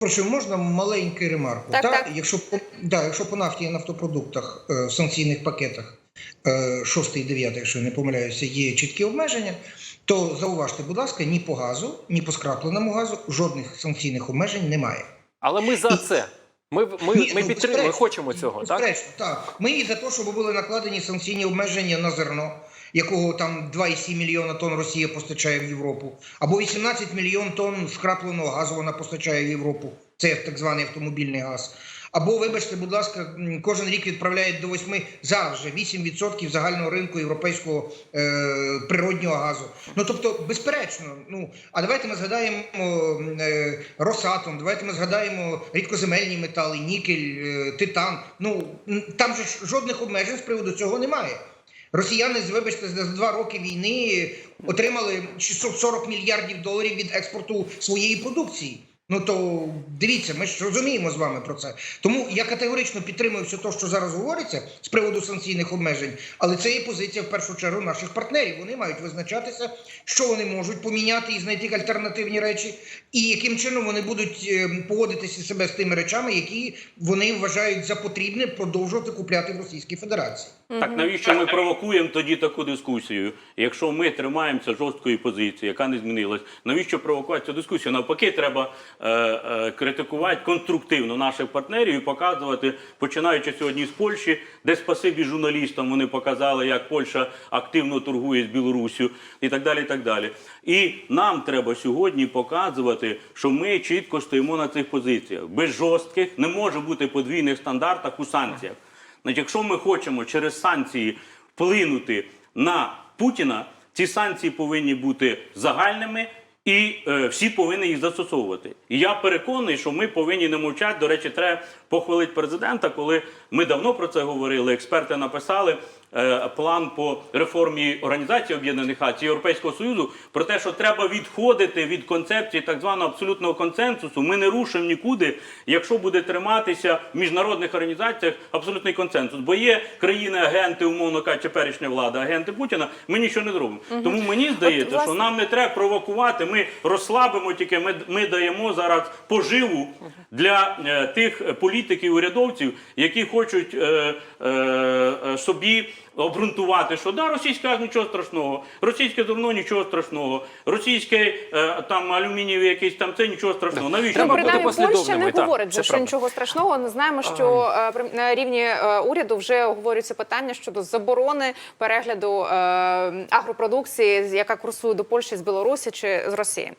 Прошу, можна маленький ремарку? Так, Та, так. Якщо, по- да, якщо по нафті і нафтопродуктах е, в санкційних пакетах е, 6 і 9, якщо я не помиляюся, є чіткі обмеження, то зауважте, будь ласка, ні по газу, ні по скрапленому газу жодних санкційних обмежень немає. Але ми за це. Ми, ми, Ні, ми ну, підтримуємо, ми хочемо цього, так? Безперечно, так. Ми і за те, щоб були накладені санкційні обмеження на зерно, якого там 2,7 мільйона тонн Росія постачає в Європу, або 18 мільйон тонн скрапленого газу вона постачає в Європу. Це так званий автомобільний газ. Або, вибачте, будь ласка, кожен рік відправляють до 8, зараз вже 8% загального ринку європейського е, природнього газу. Ну тобто, безперечно, ну а давайте ми згадаємо е, Росатом, давайте ми згадаємо рідкоземельні метали, нікель, е, титан. Ну там ж жодних обмежень з приводу цього немає. Росіяни, вибачте, за два роки війни отримали 640 мільярдів доларів від експорту своєї продукції. Ну то дивіться, ми ж розуміємо з вами про це. Тому я категорично підтримую все те, що зараз говориться з приводу санкційних обмежень, але це є позиція в першу чергу наших партнерів. Вони мають визначатися, що вони можуть поміняти і знайти альтернативні речі, і яким чином вони будуть е, поводитися себе з тими речами, які вони вважають за потрібне продовжувати купляти в Російській Федерації. Так навіщо ми провокуємо тоді таку дискусію? Якщо ми тримаємося жорсткої позиції, яка не змінилась, навіщо провокувати цю дискусію? Навпаки, треба критикувати конструктивно наших партнерів і показувати, починаючи сьогодні з Польщі, де спасибі журналістам вони показали, як Польща активно торгує з Білоруссю і так далі. І так далі. І нам треба сьогодні показувати, що ми чітко стоїмо на цих позиціях. Без жорстких не може бути подвійних стандартах у санкціях. Значить, якщо ми хочемо через санкції вплинути на Путіна, ці санкції повинні бути загальними. І е, всі повинні їх застосовувати. І я переконаний, що ми повинні не мовчати. До речі, треба похвалити президента, коли ми давно про це говорили. Експерти написали план по реформі Організації Об'єднаних Націй Європейського Союзу про те, що треба відходити від концепції так званого абсолютного консенсусу. Ми не рушимо нікуди, якщо буде триматися в міжнародних організаціях абсолютний консенсус. Бо є країни-агенти, умовно кажучи, теперішня влада, агенти Путіна. Ми нічого не зробимо. Тому мені здається, власне- що нам не треба провокувати. Ми розслабимо тільки. Ми, ми даємо зараз поживу для е, тих політиків, урядовців, які хочуть е, е, е, собі обґрунтувати, що да, російська газ нічого страшного, російське зерно нічого страшного, російське е, там алюмінієвий якийсь там це нічого страшного. Навіщо? Треба бути принаймні Польща не так, говорить, це що правда. нічого страшного. Ми знаємо, що е, при- на рівні е, уряду вже обговорюються питання щодо заборони перегляду е, агропродукції, яка курсує до Польщі з Білорусі чи з Росії.